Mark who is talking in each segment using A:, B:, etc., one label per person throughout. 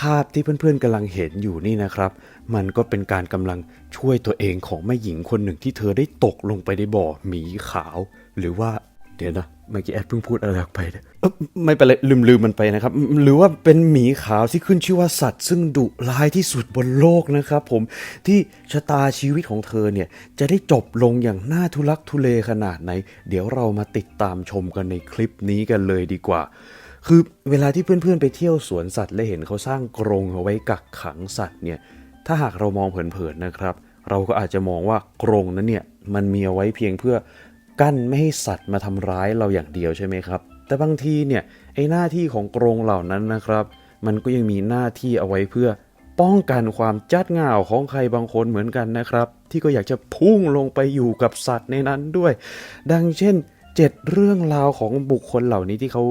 A: ภาพที่เพื่อนๆกำลังเห็นอยู่นี่นะครับ มันก็เป็นการกำลังช่วยตัวเองของแม่หญิงคนหนึ่งที่เธอได้ตกลงไปในบ่อหมีขาว หรือว่าเดี๋ยวนะเมื่อกี้แอดเพิ่งพูดอะไรออกไปนะเอ้อไม่เป็นไรลืมลืมมันไปนะครับ หรือว่าเป็นหมีขาวที่ขึ้นชื่อว่าสัตว์ซึ่งดุร้ายที่สุดบนโลกนะครับผมที่ชะตาชีวิตของเธอเนี่ย จะได้จบลงอย่างน่าทุลักทุเลขนาดไหน เดี๋ยวเรามาติดตามชมกันในคลิปนี้กันเลยดีกว่า คือเวลาที่เพื่อนๆไปเที่ยวสวนสัตว์และเห็นเขาสร้างกรงเอาไว้กักขังสัตว์เนี่ย ถ้าหากเรามองเผินๆนะครับ เราก็อาจจะมองว่ากรงนั้นเนี่ยมันมีเอาไว้เพียงเพื่อกั้นไม่ให้สัตว์มาทำร้ายเราอย่างเดียวใช่ไหมครับ แต่บางทีเนี่ยไอ้หน้าที่ของกรงเหล่านั้นนะครับ มันก็ยังมีหน้าที่เอาไว้เพื่อป้องกันความจัดง่าวของใครบางคนเหมือนกันนะครับ ที่ก็อยากจะพุ่งลงไปอยู่กับสัตว์ในนั้นด้วย ดังเช่น เจ็ดเรื่องราวของบุคคลเหล่านี้ที่เขา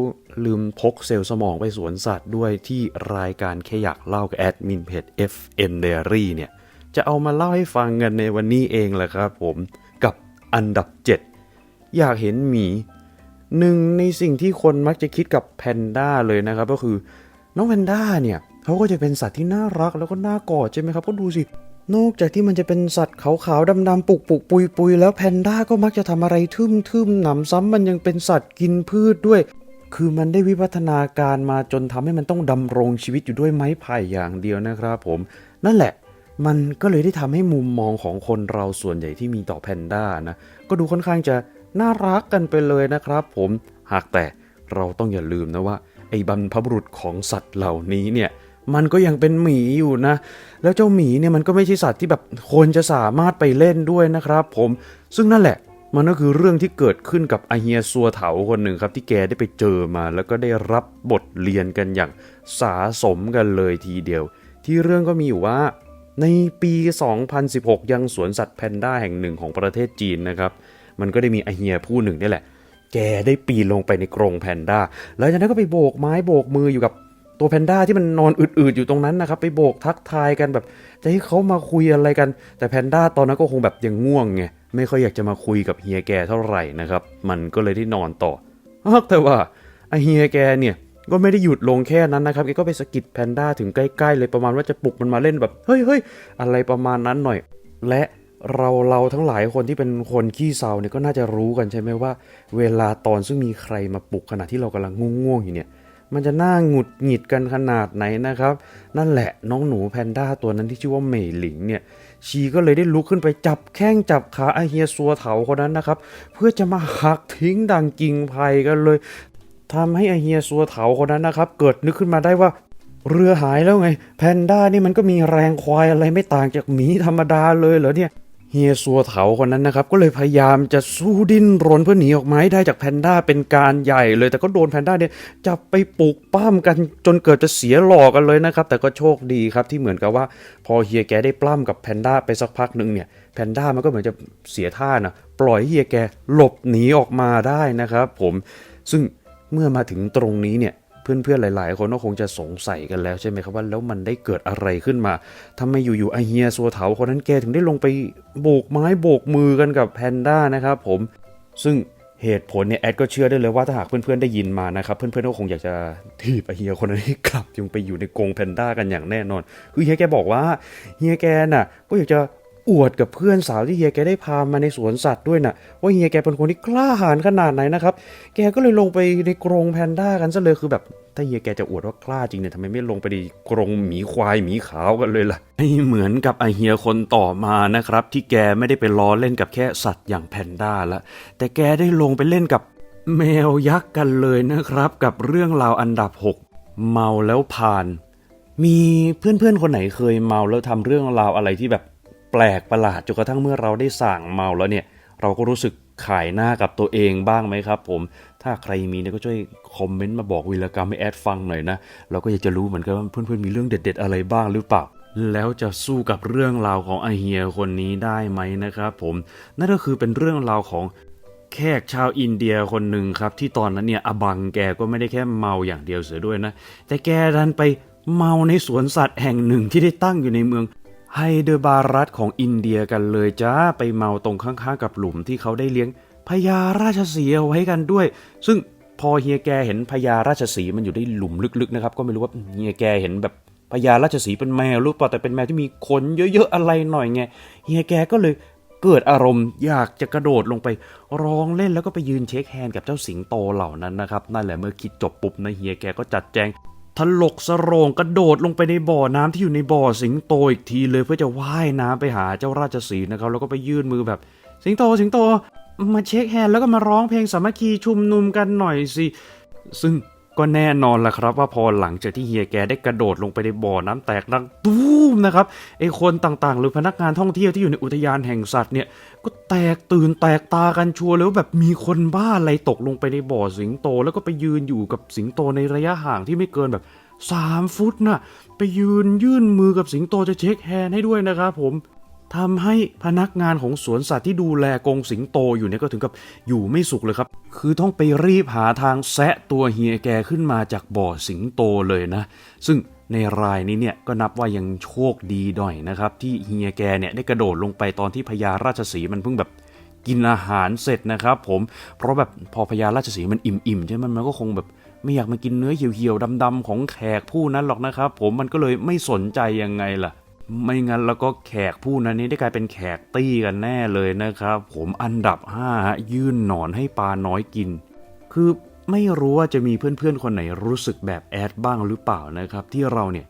A: ลืมพกเซลล์สมองไปสวนสัตว์ด้วยที่รายการแค่อยากเล่ากับแอดมินเพจ FN Diary เนี่ย จะเอามาเล่าให้ฟังกันในวันนี้เองแหละครับผมกับอันดับ 7 อยากเห็นหมีหนึ่งในสิ่งที่คนมักจะคิดกับแพนด้าเลยนะครับ ก็คือน้องแพนด้าเนี่ยเขาก็จะเป็นสัตว์ที่น่ารักแล้วก็น่ากอดใช่ไหมครับก็ดูสิ นอกจากที่มันจะเป็นสัตว์ขาวๆดำๆปุกปุกปุยปุยแล้วแพนด้าก็มักจะทำอะไรทึมๆหนำซ้ำมันยังเป็นสัตว์กินพืชด้วย คือมันได้วิวัฒนาการมาจนทำให้มันต้องดำรงชีวิตอยู่ด้วยไม้ไผ่อย่างเดียวนะครับผม นั่นแหละมันก็เลยได้ทำให้มุมมองของคนเราส่วนใหญ่ที่มีต่อแพนด้านะ ก็ดูค่อนข้างจะน่ารักกันไปเลยนะครับผม หากแต่เราต้องอย่าลืมนะว่า ไอ้บรรพบุรุษของสัตว์เหล่านี้เนี่ย มันก็ยังเป็นหมีอยู่นะ แล้วเจ้าหมีเนี่ยมันก็ไม่ใช่สัตว์ที่แบบคนจะสามารถไปเล่นด้วยนะครับ ผมซึ่งนั่นแหละมันก็คือเรื่องที่เกิดขึ้นกับอาเฮียซัวเถาคนหนึ่งครับ ที่แกได้ไปเจอมา แล้วก็ได้รับบทเรียนกันอย่างสาสมกันเลยทีเดียว ที่เรื่องก็มีอยู่ว่าในปี 2016 ยังสวนสัตว์แพนด้าแห่งหนึ่งของประเทศจีนนะครับ มันก็ได้มีอาเฮียผู้หนึ่งนี่แหละ แกได้ปีนลงไปในกรงแพนด้า แล้วจากนั้นก็ไปโบกไม้โบกมืออยู่กับ ตัวแพนด้าที่มันนอนอืดๆอยู่ตรงนั้นนะครับ ไปโบกทักทายกันแบบ จะให้เขามาคุยอะไรกัน แต่แพนด้าตอนนั้นก็คงแบบยังง่วงไงไม่ค่อยอยากจะมาคุยกับเฮียแกเท่าไหร่นะครับ มันก็เลยได้นอนต่อแต่ว่าไอเฮียแกเนี่ยก็ไม่ได้หยุดลงแค่นั้นนะครับแกก็ไปสะกิดแพนด้าถึงใกล้ๆเลยประมาณว่าจะปลุกมันมาเล่นแบบเฮ้ยเฮ้ยอะไรประมาณนั้นหน่อย และเราเราทั้งหลายคนที่เป็นคนขี้เศร้าเนี่ยก็น่าจะรู้กันใช่ไหมว่า เวลาตอนซึ่งมีใครมาปลุกขณะที่เรากำลังง่วงๆอยู่เนี่ย มันจะน่าหงุดหงิดกันขนาดไหนนะครับ นั่นแหละน้องหนูแพนด้าตัวนั้นที่ชื่อว่าเหมยหลิงเนี่ยชีก็เลยได้ลุกขึ้นไปจับแข้งจับขาไอเฮียซัวเถาคนนั้นนะครับ เพื่อจะมาหักทิ้งดังกิงไผ่กันเลยทำให้ไอเฮียซัวเถาคนนั้นนะครับ เกิดนึกขึ้นมาได้ว่าเรือหายแล้วไง แพนด้านี่มันก็มีแรงควายอะไรไม่ต่างจากหมีธรรมดาเลยเหรอเนี่ย เฮียซัวเถาคนนั้นนะครับ ก็เลยพยายามจะสู้ดิ้นรนเพื่อหนีออกมาให้ได้จากแพนด้าเป็นการใหญ่เลย แต่ก็โดนแพนด้าเนี่ยจับไปปลูกป้ามกันจนเกิดจะเสียหลอกกันเลยนะครับ แต่ก็โชคดีครับที่เหมือนกับว่า พอเฮียแกได้ปล้ำกับแพนด้าไปสักพักหนึ่งเนี่ยแพนด้ามันก็เหมือนจะเสียท่านะปล่อยเฮียแกหลบหนีออกมาได้นะครับ ผมซึ่งเมื่อมาถึงตรงนี้เนี่ย เพื่อนๆ หลายๆ คนก็คงจะสงสัยกันแล้วใช่ไหมครับว่าแล้วมันได้เกิดอะไรขึ้นมาทำไมอยู่ๆไอเฮียซัวเถาคนนั้นแกถึงได้ลงไปโบกไม้โบกมือกันกับแพนด้านะครับผมซึ่งเหตุผลเนี่ยแอดก็เชื่อได้เลยว่าถ้าหากเพื่อนๆได้ยินมานะครับเพื่อนๆก็คงอยากจะถีบไอเฮียคนนั้นให้กลับยังไปอยู่ในกรงแพนด้ากันอย่างแน่นอน คือเฮียแกบอกว่าเฮียแกน่ะก็อยากจะ อวดกับเพื่อนสาวที่เฮียแกได้พามาในสวนสัตว์ด้วยนะว่าเฮียแกเป็นคนที่กล้าหาญขนาดไหนนะครับ แกก็เลยลงไปในกรงแพนด้ากันซะเลยคือแบบถ้าเฮียแกจะอวดว่ากล้าจริงเนี่ยทำไมไม่ลงไปในกรงหมีควายหมีขาวกันเลยล่ะไม่เหมือนกับไอเฮียคนต่อมานะครับ ที่แกไม่ได้ไปล้อเล่นกับแค่สัตว์อย่างแพนด้าละแต่แกได้ลงไปเล่นกับแมวยักษ์กันเลยนะครับ กับเรื่องราวอันดับ 6 เมาแล้วผ่าน มีเพื่อนๆคนไหนเคยเมาแล้วทำเรื่องราวอะไรที่แบบ แปลกประหลาดจนกระทั่งเมื่อเราได้สั่งเมาแล้วเนี่ย เราก็รู้สึกขายหน้ากับตัวเองบ้างไหมครับผม ถ้าใครมีเนี่ยก็ช่วยคอมเมนต์มาบอกวีรกรรมให้แอดฟังหน่อยนะ เราก็อยากจะรู้เหมือนกันว่าเพื่อนๆมีเรื่องเด็ด ๆ อะไรบ้างหรือเปล่า แล้วจะสู้กับเรื่องราวของไอเฮียคนนี้ได้ไหมนะครับผม นั่นก็คือเป็นเรื่องราวของแขกชาวอินเดียคนหนึ่งครับ ที่ตอนนั้นเนี่ยอบังแกก็ไม่ได้แค่เมาอย่างเดียวเสียด้วยนะ แต่แกดันไปเมาในสวนสัตว์แห่งหนึ่งที่ได้ตั้งอยู่ในเมือง ไฮเดอร์บารัตของอินเดียกันเลยจ้าไปเมาตรงข้างๆกับหลุมที่เขาได้เลี้ยงพญาราชสีห์เอาไว้กันด้วย ซึ่งพอเฮียแกเห็นพญาราชสีห์มันอยู่ในหลุมลึกๆนะครับก็ไม่รู้ว่าเฮียแกเห็นแบบพญาราชสีห์เป็นแมวรู้ป่ะแต่เป็นแมวที่มีขนเยอะๆอะไรหน่อยไงเฮียแกก็เลยเกิดอารมณ์อยากจะกระโดดลงไปร้องเล่นแล้วก็ไปยืนเช็คแฮนด์กับเจ้าสิงโตเหล่านั้นนะครับนั่นแหละเมื่อคิดจบปุ๊บนะเฮียแกก็จัดแจง ถลกสะโรงกระโดดลงไปในบ่อน้ำที่อยู่ในบ่อสิงโตอีกทีเลยเพื่อจะว่ายน้ำไปหาเจ้าราชสีห์นะครับ แล้วก็ไปยื่นมือแบบ สิงโตสิงโต มาเช็คแฮนด์แล้วก็มาร้องเพลงสามัคคีชุมนุมกันหน่อยสิ ซึ่ง ก็แน่นอนละครับ ว่าพอหลังจากที่เฮียแกได้กระโดดลงไปในบ่อน้ำแตกดังตู้มนะครับไอคนต่างๆ หรือพนักงานท่องเที่ยวที่อยู่ในอุทยานแห่งสัตว์เนี่ยก็แตกตื่นแตกตากันชัวร์เลยว่าแบบมีคนบ้าอะไรตกลงไปในบ่อสิงโต แล้วก็ไปยืนอยู่กับสิงโตในระยะห่างที่ไม่เกินแบบสามฟุตน่ะไปยืนยื่นมือกับสิงโตจะเช็คแฮนให้ด้วยนะครับผม ทำให้พนักงานของสวนสัตว์ที่ดูแลกรงสิงโตอยู่เนี่ยก็ถึงกับอยู่ไม่สุขเลยครับ คือต้องไปรีบหาทางแซะตัวเฮียแกขึ้นมาจากบ่อสิงโตเลยนะ ซึ่งในรายนี้เนี่ยก็นับว่ายังโชคดีหน่อยนะครับ ที่เฮียแกเนี่ยได้กระโดดลงไปตอนที่พญาราชสีมันเพิ่งแบบกินอาหารเสร็จนะครับ ผมเพราะแบบพอพญาราชสีมันอิ่มๆใช่ไหมมันก็คงแบบไม่อยากมากินเนื้อเหี่ยวๆดำๆของแขกผู้นั้นหรอกนะครับ ผมมันก็เลยไม่สนใจยังไงล่ะ ไม่งั้นแล้วก็แขกผู้นั้นนี่ได้กลายเป็นแขกตี้กันแน่เลยนะครับ ผมอันดับ5ฮะยื่นหนอนให้ปลาน้อยกิน คือไม่รู้ว่าจะมีเพื่อนๆ คนไหนรู้สึกแบบแอดบ้างหรือเปล่านะครับ ที่เราเนี่ย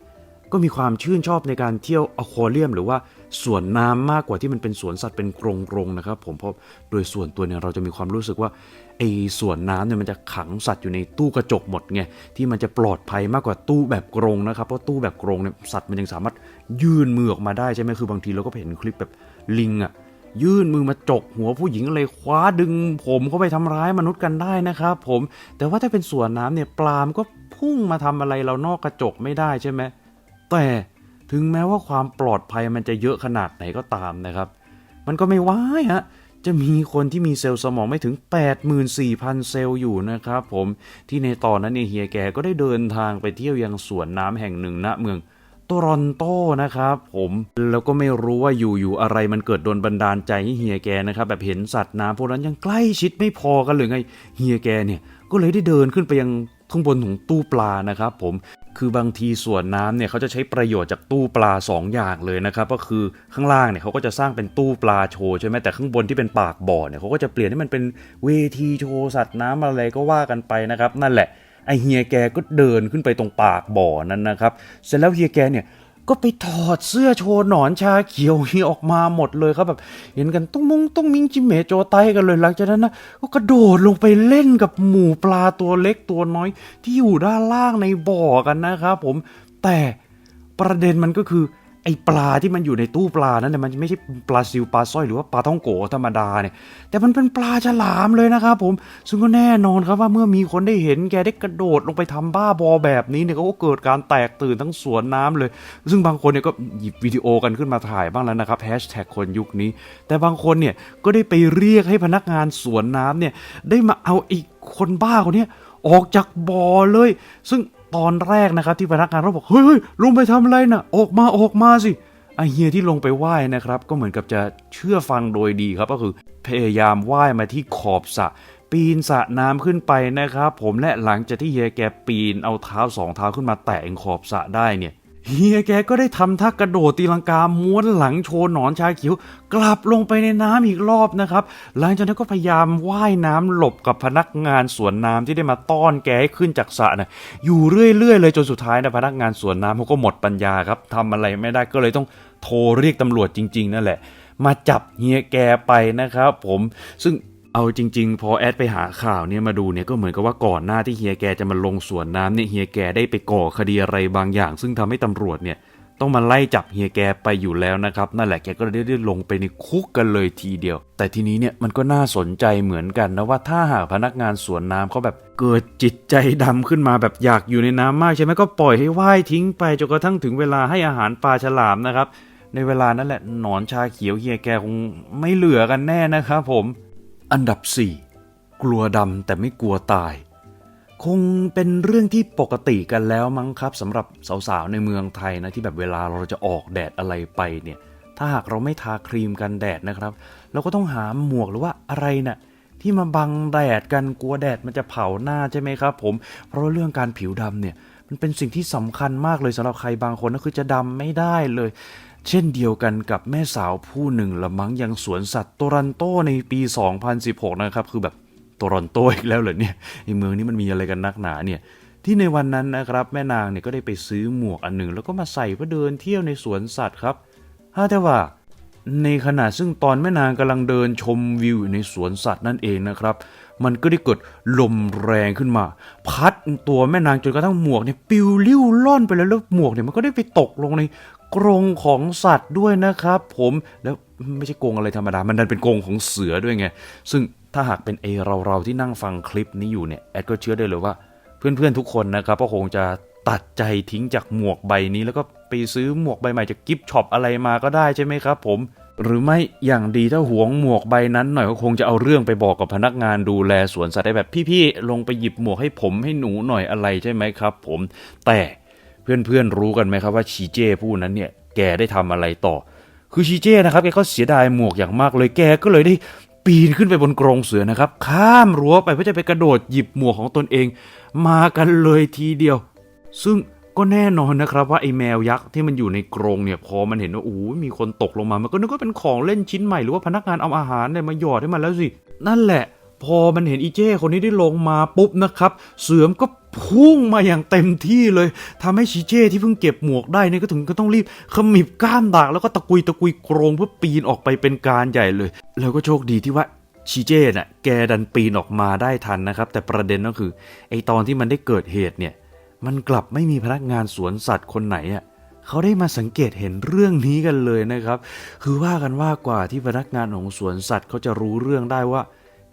A: ก็มีความชื่นชอบในการเที่ยวอควาเรียม หรือว่าสวนน้ำมากกว่าที่มันเป็นสวนสัตว์เป็นกรงๆนะครับ ผมเพราะโดยส่วนตัวเนี่ยเราจะมีความรู้สึกว่า ไอ้สวนน้ำเนี่ยมันจะขังสัตว์อยู่ในตู้กระจกหมดไงที่มันจะปลอดภัยมากกว่าตู้แบบกรงนะครับเพราะตู้แบบกรงเนี่ยสัตว์มันยังสามารถยื่นมือออกมาได้ใช่ไหมคือบางทีเราก็เห็นคลิปแบบลิงอะยื่นมือมาจกหัวผู้หญิงเลยคว้าดึง ผมเข้าไปทำร้ายมนุษย์กันได้นะครับผมแต่ว่าถ้าเป็นส่วนน้ำเนี่ยปลามนก็พุ่งมาทำอะไรเรานอกกระจกไม่ได้ใช่ไหมแต่ถึงแม้ว่าความปลอดภัยมันจะเยอะขนาดไหนก็ตามนะครับ มันก็ไม่ว้ายฮะ จะมีคนที่มีเซลล์สมองไม่ถึง 84,000 เซลล์อยู่นะครับผมที่ในตอนนั้นเนี่ยเฮียแกก็ได้เดินทางไปเที่ยวยังสวนน้ำแห่งหนึ่งณเมืองโตรอนโตนะครับผมแล้วก็ไม่รู้ว่าอยู่ๆอะไรมันเกิดโดนบันดาลใจให้เฮียแกนะครับแบบเห็นสัตว์น้ำพวกนั้นยังใกล้ชิดไม่พอกันเลยไงเฮียแกเนี่ยก็เลยได้เดินขึ้นไปยังข้างบนของตู้ปลานะครับผม คือบางทีส่วนน้ำเนี่ยเขาจะใช้ประโยชน์จากตู้ปลา 2 อย่างเลยนะครับ ก็คือข้างล่างเนี่ยเขาก็จะสร้างเป็นตู้ปลาโชว์ใช่ไหมแต่ข้างบนที่เป็นปากบ่อเนี่ยเขาก็จะเปลี่ยนให้มันเป็นเวทีโชว์สัตว์น้ำอะไรก็ว่ากันไปนะครับ นั่นแหละไอเฮียแกก็เดินขึ้นไปตรงปากบ่อนั้นนะครับ เสร็จแล้วเฮียแกเนี่ย ก็ไปถอดเสื้อโชว์หนอนชาเขียวนี่ออกมาหมดเลยครับแบบ เห็นกันต้องมุงต้องมิงจิเมโจไตกันเลยหลังจากนั้นนะก็กระโดดลงไปเล่นกับหมูปลาตัวเล็กตัวน้อย ที่อยู่ด้านล่างในบ่อกันนะครับผมแต่ประเด็นมันก็คือ ไอปลาที่มันอยู่ในตู้ปลานั้นเนี่ยมันไม่ใช่ปลาซิวปลาสร้อยหรือว่าปลาท่องโกธรรมดาเนี่ย แต่มันเป็นปลาฉลามเลยนะครับผมซึ่งก็แน่นอนครับว่าเมื่อมีคนได้เห็นแกได้กระโดดลงไปทำบ้าบอแบบนี้เนี่ยก็เกิดการแตกตื่นทั้งสวนน้ำเลย ซึ่งบางคนเนี่ยก็หยิบวิดีโอกันขึ้นมาถ่ายบ้างแล้วนะครับแฮชแท็กคนยุคนี้ แต่บางคนเนี่ยก็ได้ไปเรียกให้พนักงานสวนน้ำเนี่ยได้มาเอาไอ้คนบ้าคนนี้ออกจากบ่อเลย ซึ่ง ตอนแรกนะครับที่พนักงานเขาบอกเฮ้ยลงไปทำอะไรน่ะ ออกมาออกมาสิไอเฮียที่ลงไปไหว้นะครับ ก็เหมือนกับจะเชื่อฟังโดยดีครับก็คือพยายามไหว้มาที่ขอบสระปีนสระน้ำขึ้นไปนะครับ ผมและหลังจากที่เฮียแกปีนเอาเท้าสองเท้าขึ้นมาแตะเองขอบสระได้เนี่ย เฮียแกก็ได้ทำท่ากระโดดตีลังกาม้วนหลังโชว์หนอนชาเขียว กลับลงไปในน้ำอีกรอบนะครับ หลังจากนั้นก็พยายามว่ายน้ำหลบกับพนักงานสวนน้ำที่ได้มาต้อนแกให้ขึ้นจากสระนะอยู่เรื่อยๆเลยจนสุดท้ายนะพนักงานสวนน้ำเขาก็หมดปัญญาครับทำอะไรไม่ได้ก็เลยต้องโทรเรียกตำรวจจริง ๆ นั่นแหละ มาจับเฮียแกไปนะครับผมซึ่ง เอาจริง ๆ พอแอดไปหาข่าวเนี่ยมาดูเนี่ยก็เหมือนกับว่าก่อนหน้าที่เฮียแกจะมาลงสวนน้ำเนี่ยเฮียแกได้ไปก่อคดีอะไรบางอย่าง ซึ่งทำให้ตำรวจเนี่ยต้องมาไล่จับเฮียแกไปอยู่แล้วนะครับนั่นแหละแกก็เลยได้ลงไปในคุกกันเลยทีเดียว แต่ทีนี้เนี่ยมันก็น่าสนใจเหมือนกันนะว่าถ้าหากพนักงานสวนน้ำเขาแบบเกิดจิตใจดำขึ้นมาแบบอยากอยู่ในน้ำมากใช่ไหมก็ปล่อยให้ว่ายทิ้งไปจนกระทั่งถึงเวลาให้อาหารปลาฉลามนะครับในเวลานั้นแหละหนอนชาเขียวเฮียแกคงไม่เหลือกันแน่นะครับผม อันดับ4กลัวดำแต่ไม่กลัวตาย คงเป็นเรื่องที่ปกติกันแล้วมั้งครับสำหรับสาวๆในเมืองไทยนะที่แบบเวลาเราจะออกแดดอะไรไปเนี่ย ถ้าหากเราไม่ทาครีมกันแดดนะครับ เราก็ต้องหาหมวกหรือว่าอะไรน่ะที่มาบังแดดกันกลัวแดดมันจะเผาหน้าใช่ไหมครับ ผม เพราะเรื่องการผิวดำเนี่ยมันเป็นสิ่งที่สำคัญมากเลยสำหรับใครบางคนก็คือจะดำไม่ได้เลย เช่นเดียวกันกับแม่สาวผู้หนึ่งละมั้งยังสวนสัตว์โตรันโตในปี 2016 นะครับ คือแบบโตรอนโตอีกแล้วเหรอเนี่ยไอเมืองนี้มันมีอะไรกันนักหนาเนี่ยที่ในวันนั้นนะครับ แม่นางเนี่ยก็ได้ไปซื้อหมวกอันหนึ่ง แล้วก็มาใส่เพื่อเดินเที่ยวในสวนสัตว์ครับฮาแต่ว่า ในขณะซึ่งตอนแม่นางกำลังเดินชมวิวอยู่ในสวนสัตว์นั่นเองนะครับ มันก็ได้เกิดลมแรงขึ้นมา พัดตัวแม่นางจนกระทั่งหมวกเนี่ยปิวลิ้วล่อนไปแล้วแล้วหมวกเนี่ยมันก็ได้ไปตกลงใน กรงของสัตว์ด้วยนะครับผมแล้วไม่ใช่กรงอะไรธรรมดา มันดันเป็นกรงของเสือด้วยไง ซึ่งถ้าหากเป็นเอเราเราที่นั่งฟังคลิปนี้อยู่เนี่ยแอดก็เชื่อได้เลยว่า เพื่อนๆทุกคนนะครับก็คงจะตัดใจทิ้งจากหมวกใบนี้ แล้วก็ไปซื้อหมวกใบใหม่จากกิฟช็อปอะไรมาก็ได้ใช่ไหมครับ ผมหรือไม่อย่างดีถ้าหวงหมวกใบนั้นหน่อยก็คงจะเอาเรื่องไปบอกกับพนักงานดูแลสวนสัตว์ได้แบบพี่ๆลงไปหยิบหมวกให้ผมให้หนูหน่อยอะไรใช่ไหมครับ ผมแต่ เพื่อนๆรู้กันไหมครับว่าชีเจ้ผู้นั้นเนี่ยแกได้ทำอะไรต่อ คือชีเจ้นะครับแกก็เสียดายหมวกอย่างมากเลยแกก็เลยได้ปีนขึ้นไปบนกรงเสือนะครับ ข้ามรั้วไปเพื่อจะไปกระโดดหยิบหมวกของตนเอง มากันเลยทีเดียว ซึ่งก็แน่นอนนะครับว่าไอ้แมวยักษ์ที่มันอยู่ในกรงเนี่ยพอมันเห็นว่าโอ้มีคนตกลงมามันก็นึกว่าเป็นของเล่นชิ้นใหม่หรือว่าพนักงานเอาอาหารเนี่ยมาหยอดให้มันแล้วสินั่นแหละ พอมันเห็นอีเจ้คนนี้ได้ลงมาปุ๊บนะครับ เสือมก็พุ่งมาอย่างเต็มที่เลยทำให้ชีเจ้ที่เพิ่งเก็บหมวกได้เนี่ยก็ถึงก็ต้องรีบขมิบก้ามดากแล้วก็ตะกุยตะกุยกรงเพื่อปีนออกไปเป็นการใหญ่เลย แล้วก็โชคดีที่ว่าชีเจ้น่ะแกดันปีนออกมาได้ทันนะครับ แต่ประเด็นก็คือไอตอนที่มันได้เกิดเหตุเนี่ย มันกลับไม่มีพนักงานสวนสัตว์คนไหนอะเขาได้มาสังเกตเห็นเรื่องนี้กันเลยนะครับ คือว่ากันว่ากว่าที่พนักงานของสวนสัตว์เขาจะรู้เรื่องได้ว่า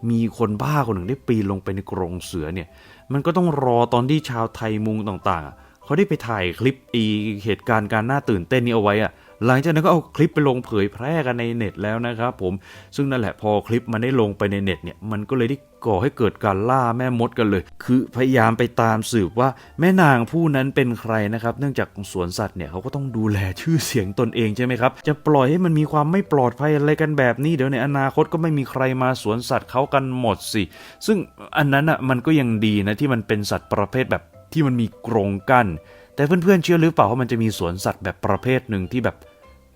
A: มีคนบ้าคนหนึ่งได้ปีนลงไปในกรงเสือเนี่ย มันก็ต้องรอตอนที่ชาวไทยมุงต่างๆ เขาได้ไปถ่ายคลิปอีเหตุการณ์การน่าตื่นเต้นนี้เอาไว้อะ หลังจากนั้นก็เอาคลิปไปลงเผยแพร่กันในเน็ตแล้วนะครับผมซึ่งนั่นแหละพอคลิปมันได้ลงไปในเน็ตเนี่ยมันก็เลยได้ก่อให้เกิดการล่าแม่มดกันเลย คือพยายามไปตามสืบว่าแม่นางผู้นั้นเป็นใครนะครับ เนื่องจากสวนสัตว์เนี่ยเขาก็ต้องดูแลชื่อเสียงตนเองใช่ไหมครับ จะปล่อยให้มันมีความไม่ปลอดภัยอะไรกันแบบนี้เดี๋ยวในอนาคตก็ไม่มีใครมาสวนสัตว์เขากันหมดสิ ซึ่งอันนั้นอะมันก็ยังดีนะที่มันเป็นสัตว์ประเภทแบบที่มันมีกรงกั้นแต่เพื่อนๆเชื่อหรือเปล่าว่ามันจะมีสวนสัตว์แบบประเภทหนึ่งที่แบบ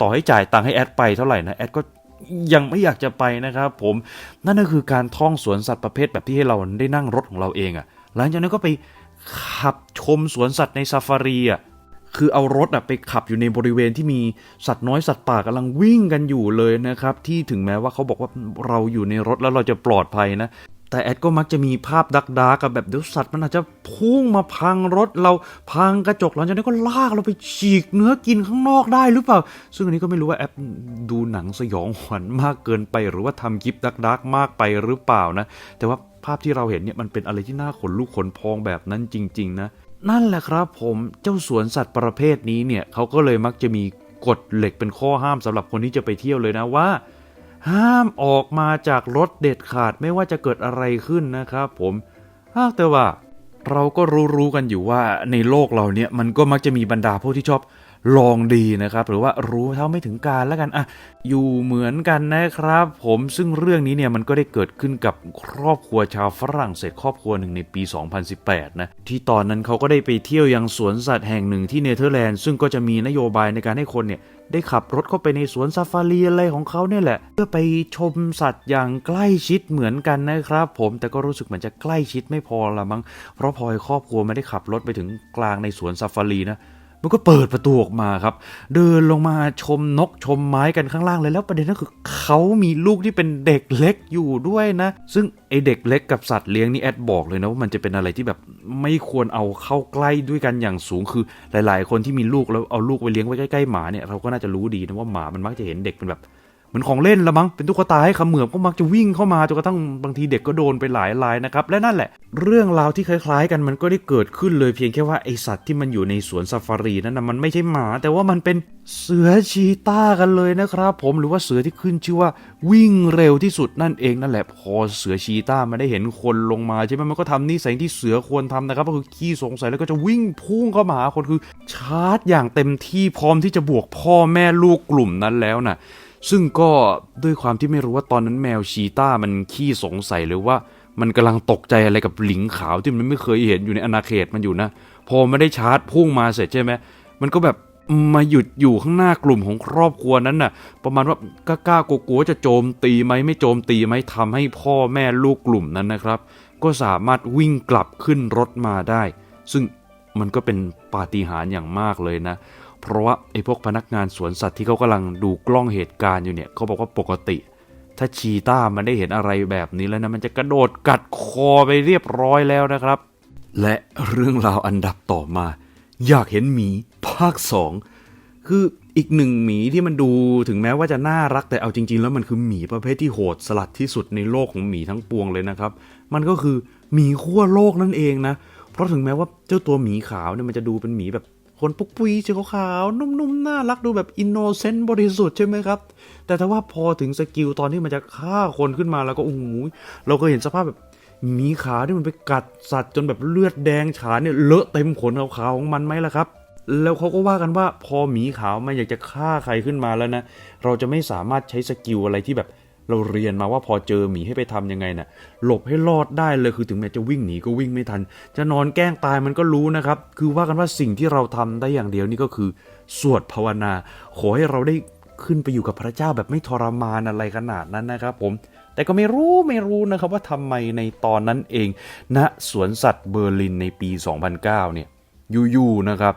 A: ต่อให้จ่ายตังค์ให้แอดไปเท่าไหร่นะแอดก็ยังไม่อยากจะไปนะครับผมนั่นก็คือการท่องสวนสัตว์ประเภทแบบที่ให้เราได้นั่งรถของเราเองอะ่ะ หลังจากนั้นก็ไปขับชมสวนสัตว์ในซาฟารีอะคือเอารถอะไปขับอยู่ในบริเวณที่มีสัตว์น้อยสัตว์ป่ากำลังวิ่งกันอยู่เลยนะครับ ที่ถึงแม้ว่าเขาบอกว่าเราอยู่ในรถแล้วเราจะปลอดภัยนะ แต่แอดก็มักจะมีภาพดักดากับแบบเดี๋ยวสัตว์มันอาจจะพุ่งมาพังรถเราพังกระจกหลังจากนั้นก็ลากเราไปฉีกเนื้อกินข้างนอกได้หรือเปล่า ซึ่งอันนี้ก็ไม่รู้ว่าแอปดูหนังสยองขวัญมากเกินไป หรือว่าทำคลิปดักดักมากไปหรือเปล่านะ แต่ว่าภาพที่เราเห็นเนี่ยมันเป็นอะไรที่น่าขนลุกขนพองแบบนั้นจริง ๆ นะ นั่นแหละครับผมเจ้าสวนสัตว์ประเภทนี้เนี่ยเขาก็เลยมักจะมีกฎเหล็กเป็นข้อห้ามสำหรับคนที่จะไปเที่ยวเลยนะว่า ห้ามออกมาจากรถเด็ดขาดไม่ว่าจะเกิดอะไรขึ้นนะครับผมหากแต่ว่าเราก็รู้ๆกันอยู่ว่าในโลกเราเนี่ยมันก็มักจะมีบรรดาพวกที่ชอบลองดีนะครับ หรือว่ารู้เท่าไม่ถึงการแล้วกันอะอยู่เหมือนกันนะครับ ผมซึ่งเรื่องนี้เนี่ยมันก็ได้เกิดขึ้นกับครอบครัวชาวฝรั่งเศสครอบครัวหนึ่งในปี 2018 นะ ที่ตอนนั้นเขาก็ได้ไปเที่ยวยังสวนสัตว์แห่งหนึ่งที่เนเธอร์แลนด์ซึ่งก็จะมีนโยบายในการให้คนเนี่ย ได้ขับรถเข้าไปในสวนซาฟารีอะไรของเขาเนี่ยแหละ เพื่อไปชมสัตว์อย่างใกล้ชิดเหมือนกันนะครับ ผมแต่ก็รู้สึกเหมือนจะใกล้ชิดไม่พอละมั้งเพราะพอครอบครัวไม่ได้ขับรถไปถึงกลางในสวนซาฟารีนะ มันก็เปิดประตูออกมาครับ เดินลงมาชมนกชมไม้กันข้างล่างเลยแล้วประเด็นก็คือเขามีลูกที่เป็นเด็กเล็กอยู่ด้วยนะ ซึ่งไอเด็กเล็กกับสัตว์เลี้ยงนี่แอดบอกเลยนะว่ามันจะเป็นอะไรที่แบบไม่ควรเอาเข้าใกล้ด้วยกันอย่างสูงคือหลาย ๆ คนที่มีลูกแล้วเอาลูกไปเลี้ยงไว้ใกล้ๆหมาเนี่ยเราก็น่าจะรู้ดีนะว่าหมามันมักจะเห็นเด็กเป็นแบบ เหมือนของเล่นละมั้งเป็นตุ๊กตาให้ขมือบก็มักจะวิ่งเข้ามาจนกระทั่งบางทีเด็กก็โดนไปหลายรายนะครับและนั่นแหละ เรื่องราวที่คล้ายๆ กันมันก็ได้เกิดขึ้นเลยเพียงแค่ว่าไอสัตว์ที่มันอยู่ในสวนซาฟารีนั้นนะมันไม่ใช่หมา แต่ว่ามันเป็นเสือชีต้ากันเลยนะครับผมหรือว่าเสือที่ขึ้นชื่อว่าวิ่งเร็วที่สุดนั่นเองนั่นแหละพอเสือชีต้ามันได้เห็นคนลงมาใช่ไหมมันก็ทำนิสัยที่เสือควรทำนะครับก็คือขี้สงสัยแล้วก็จะวิ่งพุ่งเข้ามาหาคนคือชาร์จอย่างเต็มที่พร้อมที่จะบวกพ่อแม่ลูกกลุ่มนั้นแล้วน่ะ ซึ่งก็ด้วยความที่ไม่รู้ว่าตอนนั้นแมวชีต้ามันขี้สงสัยหรือว่ามันกำลังตกใจอะไรกับหลิงขาวที่มันไม่เคยเห็นอยู่ในอาณาเขตมันอยู่นะ พ
B: อไม่ได้ชาร์จพุ่งมาเสร็จใช่ไหมมันก็แบบมาหยุดอยู่ข้างหน้ากลุ่มของครอบครัวนั้นน่ะ ประมาณว่ากล้าๆกลัวๆจะโจมตีไหมไม่โจมตีไหมทำให้พ่อแม่ลูกกลุ่มนั้นนะครับ ก็สามารถวิ่งกลับขึ้นรถมาได้ ซึ่งมันก็เป็นปาฏิหาริย์อย่างมากเลยนะ เพราะว่าไอ้พวกพนักงานสวนสัตว์ที่เขากำลังดูกล้องเหตุการณ์อยู่เนี่ยเขาบอกว่าปกติ ถ้าชีต้ามันได้เห็นอะไรแบบนี้แล้วนะมันจะกระโดดกัดคอไปเรียบร้อยแล้วนะครับ และเรื่องราวอันดับต่อมา อยากเห็นหมีภาคสองคืออีกหนึ่งหมีที่มันดูถึงแม้ว่าจะน่ารักแต่เอาจริง ๆ แล้วมันคือหมีประเภทที่โหดสลัดที่สุดในโลกของหมีทั้งปวงเลยนะครับ มันก็คือหมีขั้วโลกนั่นเองนะ เพราะถึงแม้ว่าเจ้าตัวหมีขาวเนี่ยมันจะดูเป็นหมีแบบ คนปุกปุยสีขาวๆนุ่มๆน่ารักดูแบบอินโนเซนต์บริสุทธิ์ใช่ไหมครับ แต่ถ้าว่าพอถึงสกิลตอนที่มันจะฆ่าคนขึ้นมาแล้วก็โอ้โหเราก็เห็นสภาพแบบหมีขาวที่มันไปกัดสัตว์จนแบบเลือดแดงฉานเนี่ยเลอะเต็มขนขาวๆของมันไหมล่ะครับแล้วเขาก็ว่ากันว่าพอหมีขาวมันอยากจะฆ่าใครขึ้นมาแล้วนะ เราจะไม่สามารถใช้สกิลอะไรที่แบบ เราเรียนมาว่าพอเจอหมีให้ไปทำยังไงน่ะหลบให้รอดได้เลยคือถึงแม้จะวิ่งหนีก็วิ่งไม่ทัน จะนอนแกล้งตายมันก็รู้นะครับ คือว่ากันว่าสิ่งที่เราทำได้อย่างเดียวนี่ก็คือ สวดภาวนา ขอให้เราได้ขึ้นไปอยู่กับพระเจ้าแบบไม่ทรมานอะไรขนาดนั้นนะครับ ผม แต่ก็ไม่รู้ไม่รู้นะครับว่าทำไมในตอนนั้นเองณนะสวนสัตว์เบอร์ลินในปี 2009 เนี่ยอยู่ๆนะครับ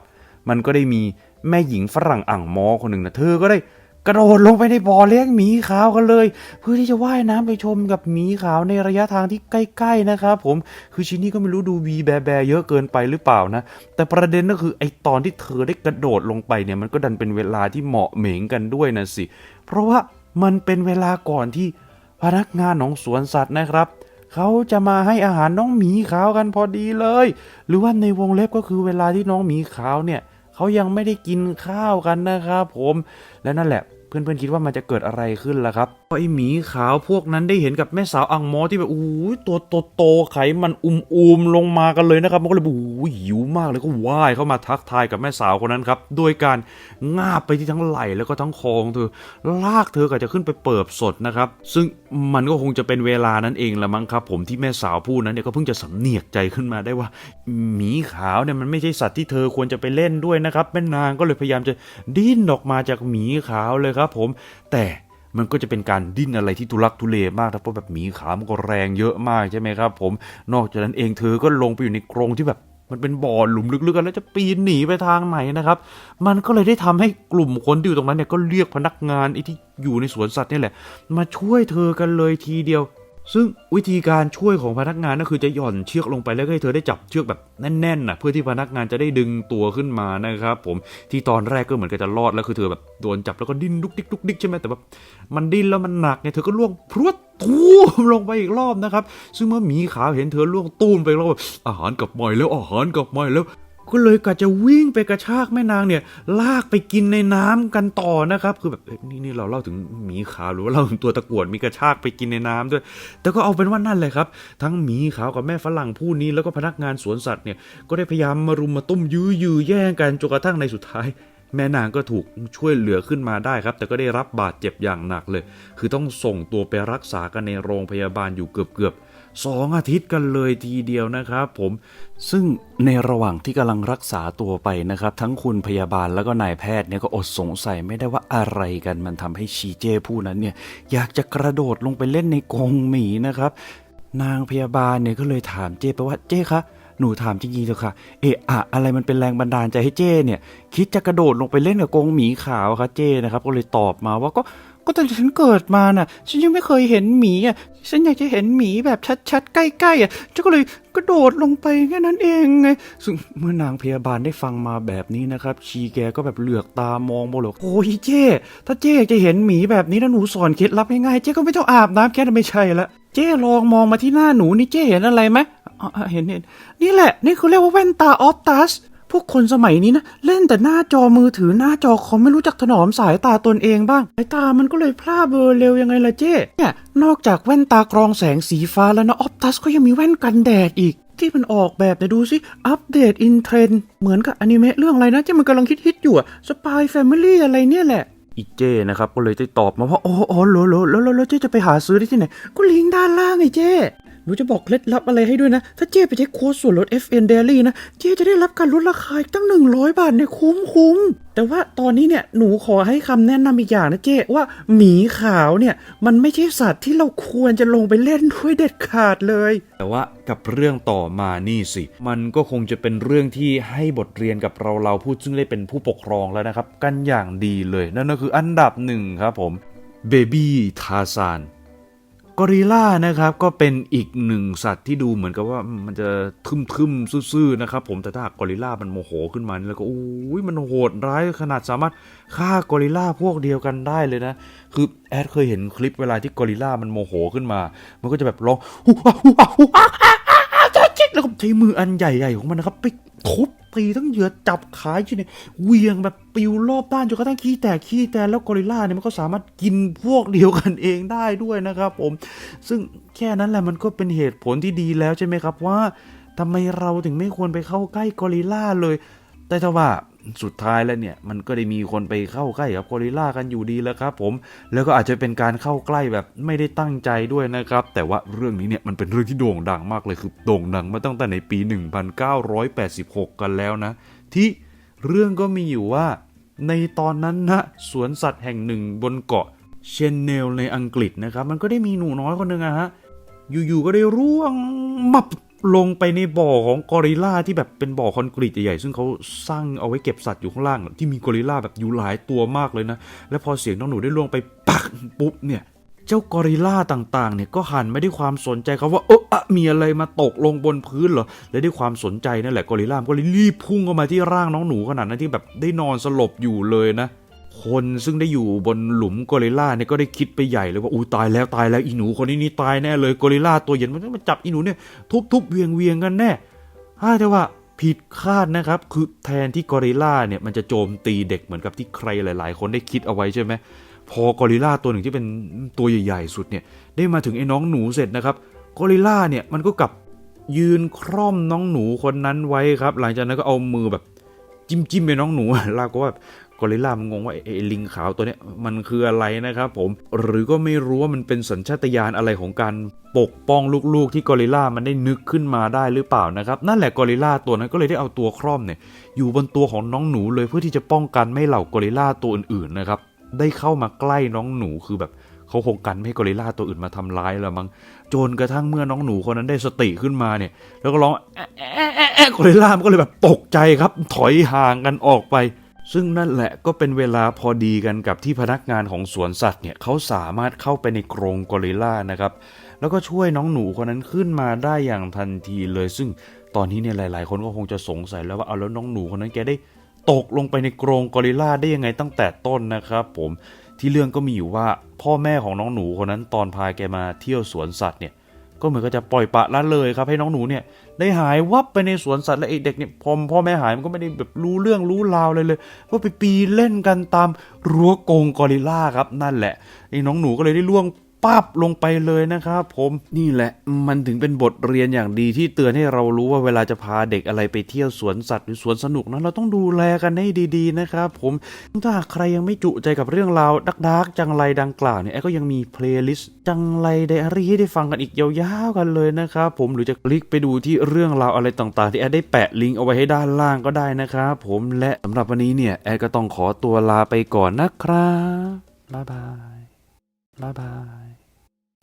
B: มันก็ได้มีแม่หญิงฝรั่งอ่างมอคนหนึ่งนะเธอก็ได้ กระโดดลงไปในบ่อเลี้ยงหมีขาวกันเลย เพื่อที่จะว่ายน้ำไปชมกับหมีขาวในระยะทางที่ใกล้ๆนะครับผมคือชิ้นนี้ก็ไม่รู้ดูวีแบแบเยอะเกินไปหรือเปล่านะ แต่ประเด็นก็คือไอตอนที่เธอได้กระโดดลงไปเนี่ยมันก็ดันเป็นเวลาที่เหมาะเหม่งกันด้วยนะสิ เพราะว่ามันเป็นเวลาก่อนที่พนักงานของสวนสัตว์นะครับเขาจะมาให้อาหารน้องหมีขาวกันพอดีเลย หรือว่าในวงเล็บก็คือเวลาที่น้องหมีขาวเนี่ยเขายังไม่ได้กินข้าวกันนะครับผมและนั่นแหละ พื่อนๆคิดว่ามันจะเกิดอะไรขึ้นล่ะครับไอหมีขาวพวกนั้นได้เห็นกับแม่สาวอังมอที่แบบอู้ยตัวโตๆไขมันอุ้มๆลงมากันเลยนะครับมันก็เลยอู้ยหิวมากเลยก็ว่ายเข้ามาทักทายกับแม่สาวคนนั้นครับโดยการงาบไปที่ทั้งไหล่แล้วก็ทั้งคอของเธอ ลากเธอก็จะขึ้นไปเปิบสดนะครับ ซึ่งมันก็คงจะเป็นเวลานั้นเองละมั้งครับ ผมที่แม่สาวพูดนั้นเนี่ยก็เพิ่งจะสำเนียกใจขึ้นมาได้ว่าหมีขาวเนี่ยมันไม่ใช่สัตว์ที่เธอควรจะไปเล่นด้วยนะครับแม่นางก็เลยพยายามจะดิ้นออกมาจากหมีขาวเลยครับผม แต่มันก็จะเป็นการดิ้นอะไรที่ทุลักทุเลมากนะเพราะแบบหมีขามันก็แรงเยอะมากใช่ไหมครับผม นอกจากนั้นเองเธอก็ลงไปอยู่ในกรงที่แบบมันเป็นบ่อหลุมลึกๆกันแล้วจะปีนหนีไปทางไหนนะครับ มันก็เลยได้ทำให้กลุ่มคนที่อยู่ตรงนั้นเนี่ยก็เรียกพนักงานไอ้ที่อยู่ในสวนสัตว์นี่แหละ มาช่วยเธอกันเลยทีเดียว ซึ่งวิธีการช่วยของพนักงานก็คือจะหย่อนเชือกลงไปแล้วให้เธอได้จับเชือกแบบแน่นๆนะเพื่อที่พนักงานจะได้ดึงตัวขึ้นมานะครับผมที่ตอนแรกก็เหมือนกับจะรอดแล้วคือเธอแบบโดนจับแล้วก็ดิ้นดุกดิกดุกดิกใช่ไหมแต่แบบมันดิ้นแล้วมันหนักเนี่ยเธอก็ล่วงพรวดทูมลงไปอีกรอบนะครับ ซึ่งเมื่อหมีขาวเห็นเธอล่วงตูมไปรอบแบบอาหารกลับมาแล้วอาหารกลับมาแล้ว ก็เลยกะจะวิ่งไปกระชากแม่นางเนี่ย ลากไปกินในน้ำกันต่อนะครับ คือแบบนี่นี่เราเล่าถึงหมีขาวหรือว่าเล่าถึงตัวตะกวดมีกระชากไปกินในน้ำด้วย แต่ก็เอาเป็นว่านั่นเลยครับ ทั้งหมีขาวกับแม่ฝรั่งผู้นี้แล้วก็พนักงานสวนสัตว์เนี่ยก็ได้พยายามมารุมมาตุ้มยื้อยื้อแย่งกันจนกระทั่งในสุดท้ายแม่นางก็ถูกช่วยเหลือขึ้นมาได้ครับ แต่ก็ได้รับบาดเจ็บอย่างหนักเลย คือต้องส่งตัวไปรักษากันในโรงพยาบาลอยู่เกือบเกือบ สองอาทิตย์กันเลยทีเดียวนะครับผมซึ่งในระหว่างที่กำลังรักษาตัวไปนะครับ ทั้งคุณพยาบาลแล้วก็นายแพทย์เนี่ยก็อดสงสัยไม่ได้ว่าอะไรกันมันทำให้ชีเจ้ผู้นั้นเนี่ยอยากจะกระโดดลงไปเล่นในกรงหมีนะครับ นางพยาบาลเนี่ยก็เลยถามเจ้ไปว่าเจ้คะหนูถามจริงๆเถอะค่ะ เอะอะอะไรมันเป็นแรงบันดาลใจให้เจ้เนี่ย คิดจะกระโดดลงไปเล่นกับกรงหมีขาวคะเจ้นะครับ ก็เลยตอบมาว่าก็ ก็ตั้งแต่ฉันเกิดมาน่ะ ฉันยังไม่เคยเห็นหมีอะ ฉันอยากจะเห็นหมีแบบชัดๆ ใกล้ๆอะฉันก็เลยกระโดดลงไปแค่นั้นเองไงซึ่งเมื่อนางพยาบาลได้ฟังมาแบบนี้นะครับ ชีแกก็แบบเหลือกตามองบอกเลยโอ้ยเจ้ถ้าเจ้อยากจะเห็นหมีแบบนี้นะหนูสอนเคล็ดลับง่ายๆเจ้ก็ไม่ต้องอาบน้ำแค่นั้นไม่ใช่ละเจ้ลองมองมาที่หน้าหนูนี่เจ้เห็นอะไรไหมเห็นเห็นนี่แหละ นี่คือเรียกว่าแว่นตาออฟตัส วกคนสมัยนี้นะเล่นแต่หน้าจอมือถือหน้าจอคอมไม่รู้จักถนอมสายตาตนเองบ้างสายตามันก็เลยพร่าเบลอเร็วยังไงล่ะเจ้เนี่ยนอกจากแว่นตากรองแสงสีฟ้าแล้วนะออฟตัสก็ยังมีแว่นกันแดดอีก ที่มันออกแบบเนี่ดูสิอัปเดตอินเทรนเหมือนกับอนิเมะเรื่องอะไรนะที่มันกำลังฮิตๆอยู่อะสปายแฟมิลี่อะไรเนี่ยแหละอีเจนะครับก็เลยได้ตอบมาว่าอ๋ออ๋อเหรอเหแล้วแล้วแล้วเจ๊จะไปหาซื้อได้ที่ไหน ก็ลิงก์ด้านล่างไอ้เจ๊
A: หนูจะบอกเคล็ดลับอะไรให้ด้วยนะ ถ้าเจ๊ไปใช้โค้ดส่วนลด FN Daily นะ เจ๊จะได้รับการลดราคาตั้ง 100 บาทเนี่ยคุ้มคุ้มแต่ว่าตอนนี้เนี่ยหนูขอให้คำแนะนำอีกอย่างนะเจ๊ว่าหมีขาวเนี่ยมันไม่ใช่สัตว์ที่เราควรจะลงไปเล่นด้วยเด็ดขาดเลย
B: แต่ว่ากับเรื่องต่อมานี่สิ มันก็คงจะเป็นเรื่องที่ให้บทเรียนกับเราเราผู้ซึ่งได้เป็นผู้ปกครองแล้วนะครับ กันอย่างดีเลย นั่นก็คืออันดับหนึ่งครับผมเบบี้ทาซาน กอริล่านะครับก็เป็นอีกหนึ่งสัตว์ที่ดูเหมือนกับว่ามันจะทึมๆซื่อๆนะครับผมแต่ถ้ากอริล่ามันโมโหขึ้นมาแล้วก็อุ้ยมันโหดร้ายขนาดสามารถฆ่ากอริล่าพวกเดียวกันได้เลยนะคือแอดเคยเห็นคลิปเวลาที่กอริล่ามันโมโหขึ้นมา มันก็จะแบบร้องฮู้อะฮู้อะฮู้อะอะอะอะจ๊ะจิ๊กแล้วก็ใช้มืออันใหญ่ๆของมันนะครับไปทุบ ตีทั้งเหยื่อจับขายอยู่เนี่ยเวียงแบบปิวรอบด้านจนกระทั่งขี้แตกขี้แตนแล้วกอริลล่าเนี่ยมันก็สามารถกินพวกเดียวกันเองได้ด้วยนะครับ ผม ซึ่งแค่นั้นแหละมันก็เป็นเหตุผลที่ดีแล้วใช่ไหมครับว่าทำไมเราถึงไม่ควรไปเข้าใกล้กอริลล่าเลย แต่ถ้าว่า สุดท้ายแล้วเนี่ยมันก็ได้มีคนไปเข้าใกล้กับกอริลล่ากันอยู่ดีแล้วครับผมแล้วก็อาจจะเป็นการเข้าใกล้แบบไม่ได้ตั้งใจด้วยนะครับ แต่ว่าเรื่องนี้เนี่ยมันเป็นเรื่องที่โด่งดังมากเลยคือโด่งดังมาตั้งแต่ในปี 1986 กันแล้วนะ ที่เรื่องก็มีอยู่ว่า ในตอนนั้นนะสวนสัตว์แห่งหนึ่งบนเกาะเชนเนลในอังกฤษนะครับ มันก็ได้มีหนูน้อยคนหนึ่งอะฮะอยู่ๆก็ได้ร่วงมับ ลงไปในบ่อของกอริลลาที่แบบเป็นบ่อคอนกรีตใหญ่ๆซึ่งเขาสร้างเอาไว้เก็บสัตว์อยู่ข้างล่าง ที่มีกอริลลาแบบอยู่หลายตัวมากเลยนะ และพอเสียงน้องหนูได้ล่วงไปปักปุ๊บเนี่ยเจ้ากอริลลาต่างๆ เนี่ยก็หันไม่ได้ความสนใจเขาว่าเอออะมีอะไรมาตกลงบนพื้นเหรอและด้วยความสนใจนั่นแหละกอริลลาก็เลยรีบพุ่งเข้ามาที่ร่างน้องหนูขนาดนั้นที่แบบได้นอนสลบอยู่เลยนะ คนซึ่งได้อยู่บนหลุมกอริลลาเนี่ยก็ได้คิดไปใหญ่เลยว่าอู้ตายแล้วตายแล้วอีหนูคนนี้นี่ตายแน่เลยกอริลลาตัวใหญ่มันมาจับอีหนูเนี่ยทุบทุบเวียงเวียงกันแน่ฮ่าแต่ว่าผิดคาดนะครับ คือแทนที่กอริลลาเนี่ยมันจะโจมตีเด็กเหมือนกับที่ใครหลาย ๆ คนได้คิดเอาไว้ใช่ไหมพอกอริลลาตัวหนึ่งที่เป็นตัวใหญ่ ๆ สุดเนี่ยได้มาถึงไอ้น้องหนูเสร็จนะครับกอริลลาเนี่ยมันก็กลับยืนคร่อมน้องหนูคนนั้นไว้ครับ หลังจากนั้นก็เอามือแบบจิ้มจิ้มไปน้องหนูลากก็ว่า อริลลามันงงว่าไอ้ลิงขาวตัวเนี้ยมันคืออะไรนะครับผมหรือก็ไม่รู้ว่ามันเป็นสัญชาตญาณอะไรของการปกป้องลูกๆ ที่กอริลลามันได้นึกขึ้นมาได้หรือเปล่านะครับ นั่นแหละกอริลลาตัวนั้นก็เลยได้เอาตัวคร่อมเนี่ยอยู่บนตัวของน้องหนูเลยเพื่อที่จะป้องกันไม่เหล่ากอริลลาตัวอื่นๆนะครับได้เข้ามาใกล้น้องหนูคือแบบเขาคงกันไม่ให้กอริลลาตัวอื่นมาทำร้ายแล้วมั้งจนกระทั่งเมื่อน้องหนูคนนั้นได้สติขึ้นมาเนี่ย แล้วก็ร้องแอะแอะแอะกอริลลามันก็เลยแบบตกใจครับ ถอยห่างกันออกไป ซึ่งนั่นแหละก็เป็นเวลาพอดีกันกับที่พนักงานของสวนสัตว์เนี่ยเขาสามารถเข้าไปในกรงกอริลลานะครับ แล้วก็ช่วยน้องหนูคนนั้นขึ้นมาได้อย่างทันทีเลย ซึ่งตอนนี้เนี่ยหลาย ๆ คนก็คงจะสงสัยแล้วว่าเอาแล้วน้องหนูคนนั้นแกได้ตกลงไปในกรงกอริลลาได้ยังไงตั้งแต่ต้นนะครับผมที่เรื่องก็มีอยู่ว่าพ่อแม่ของน้องหนูคนนั้นตอนพาแกมาเที่ยวสวนสัตว์เนี่ย ก็เหมือนก็จะปล่อยปะละเลยครับให้น้องหนูเนี่ยได้หายวับไปในสวนสัตว์และไอเด็กเนี่ยพอพ่อแม่หายมันก็ไม่ได้แบบรู้เรื่องรู้ราวเลยเลยว่าไปปีนเล่นกันตามรั้วกงกอริลลาครับนั่นแหละไอ้น้องหนูก็เลยได้ล่วง ปั๊บลงไปเลยนะครับผมนี่แหละมันถึงเป็นบทเรียนอย่างดีที่เตือนให้เรารู้ว่าเวลาจะพาเด็กอะไรไปเที่ยวสวนสัตว์หรือสวนสนุกนั้นเราต้องดูแลกันให้ดีๆนะครับผมถ้าหากใครยังไม่จุใจกับเรื่องราวดักๆจังไรดังกล่าวเนี่ยแอก็ยังมีเพลย์ลิสต์จังไรไดอารี่ให้ได้ฟังกันอีกยาวๆกันเลยนะครับผมหรือจะคลิกไปดูที่เรื่องราวอะไรต่างๆ ที่แอดได้แปะลิงก์เอาไว้ให้ด้านล่างก็ได้นะครับผมและสำหรับวันนี้เนี่ยแอดก็ต้องขอตัวลาไปก่อนนะครับบ๊ายบายบ๊ายบาย